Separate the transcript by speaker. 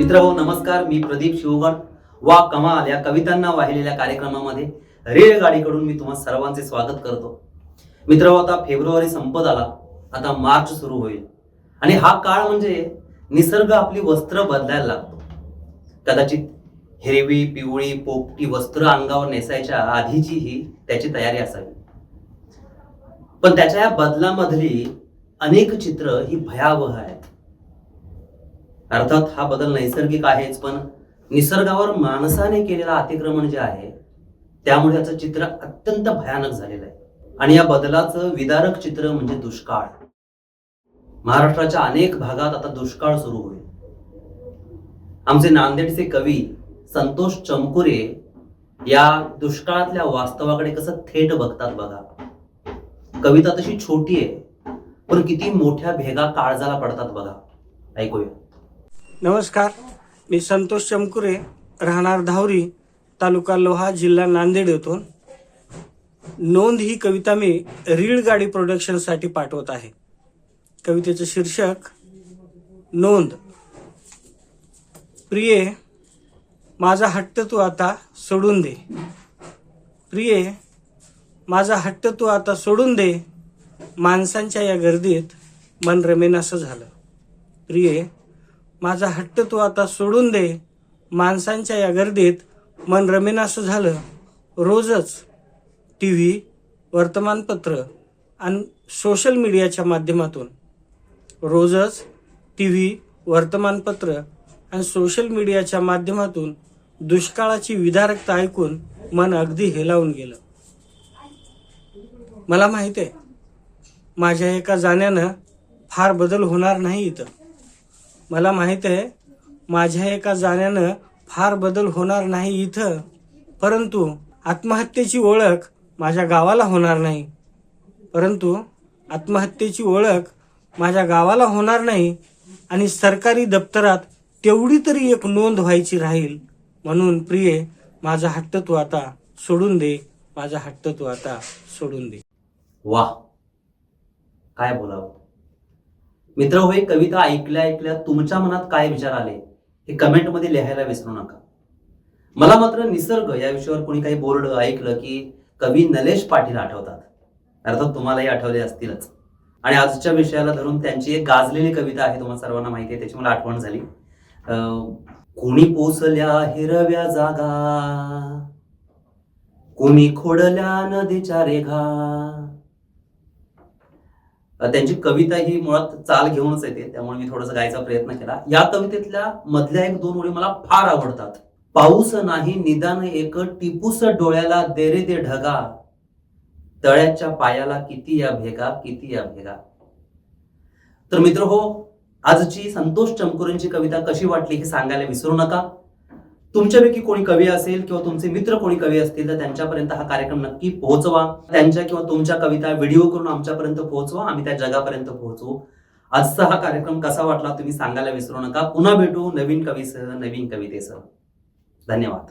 Speaker 1: मित्र हो नमस्कार मी प्रदीप शिवगण वा कमाल या कवितांना वाहिलेल्या कार्यक्रमामध्ये रेलगाडीकडून मी तुम्हा सर्वांचे स्वागत करतो. मित्र हो आता फेब्रुवारी संपत आला आता मार्च सुरू होईल. आणि हा काळ म्हणजे निसर्ग आपली वस्त्र बदलायला लागतो. कदाचित हिरवी पिवळी पोपटी वस्त्र अंगावर नेसायच्या आधीची ही त्याची तयारी असावी. पण त्याच्या या बदलामधली अनेक चित्र ही भयावह आहेत. अर्थात हा बदल नैसर्गिक आहेच पण निसर्गावर माणसाने केलेलं अतिक्रमण जे आहे त्यामुळे याचं चित्र अत्यंत भयानक झालेलं आहे. आणि या बदलाचं विदारक चित्र म्हणजे दुष्काळ. महाराष्ट्राच्या अनेक भागात आता दुष्काळ सुरू होईल. आमचे नांदेडचे कवी संतोष चमकुरे या दुष्काळातल्या वास्तवाकडे कसं थेट बघतात बघा. कविता तशी छोटी आहे पण किती मोठ्या भेगा काळजाला पडतात बघा. ऐकूया.
Speaker 2: नमस्कार. मी संतोष चमकुरे राहणार धावरी तालुका लोहा जिल्हा नांदेड येथून. नोंद ही कविता मी रीळ गाडी प्रोडक्शनसाठी पाठवत आहे. कवितेचं शीर्षक नोंद. प्रिये माझा हट्ट तू आता सोडून दे. प्रिये माझा हट्ट तू आता सोडून दे. माणसांच्या या गर्दीत मन रमेनासं झालं. प्रिये माझा हट्ट तू आता सोडून दे. माणसांच्या या गर्दीत मन रमेनासं झालं. रोजच टी व्ही वर्तमानपत्र आणि सोशल मीडियाच्या माध्यमातून. रोजच टी व्ही वर्तमानपत्र आणि सोशल मीडियाच्या माध्यमातून दुष्काळाची विदारकता ऐकून मन अगदी हेलावून गेलं. मला माहीत आहे माझ्या एका जाण्यानं फार बदल होणार नाही इथं. मला माहीत आहे माझ्या एका जाण्यानं फार बदल होणार नाही इथं. परंतु आत्महत्येची ओळख माझ्या गावाला होणार नाही. परंतु आत्महत्येची ओळख माझ्या गावाला होणार नाही आणि सरकारी दप्तरात तेवढी तरी एक नोंद व्हायची राहील. म्हणून प्रिये माझा हट्ट तू आता सोडून दे. माझा हट्ट तू आता सोडून दे.
Speaker 1: वा काय बोलावं? मित्र हो कविता ऐकल्या ऐकल्या तुमच्या मनात काय विचार आले हे कमेंटमध्ये लिहायला विसरू नका. मला मात्र निसर्ग या विषयावर कोणी काही बोर्ड ऐकलं की कवी नलेश पाटील आठवतात. अर्थात तुम्हालाही आठवले असतीलच. आणि आजच्या विषयाला धरून त्यांची एक गाजलेली कविता आहे तुम्हाला सर्वांना माहिती आहे त्याची मला आठवण झाली. अं, कोणी पोसल्या हिरव्या जागा कोणी खोडल्या नदीच्या रेघा त्यांची कविता ही मुळात चाल घेऊनच येते. त्यामुळे मी थोडासा गायचा प्रयत्न केला. या कवितेतल्या मधल्या एक दोन ओळी मला फार आवडतात. पाऊस नाही निदान एक टिपूस डोळ्याला देरे दे ढगा. तळ्याच्या पायाला किती या भेगा किती या भेगा. तर मित्र हो आजची संतोष चमकुरेंची कविता कशी वाटली हे सांगायला विसरू नका. तुमच्यापैकी कोणी कवी असेल किंवा तुमचे मित्र कोणी कवी असतील तर त्यांच्यापर्यंत हा कार्यक्रम नक्की पोहोचवा. त्यांच्या किंवा तुमच्या कविता व्हिडिओ करून आमच्यापर्यंत पोहोचवा. आम्ही त्या जगापर्यंत पोहोचवू आजचा हा कार्यक्रम कसा वाटला तुम्ही सांगायला विसरू नका. पुन्हा भेटू नवीन कवीसह नवीन कवितेसह. धन्यवाद.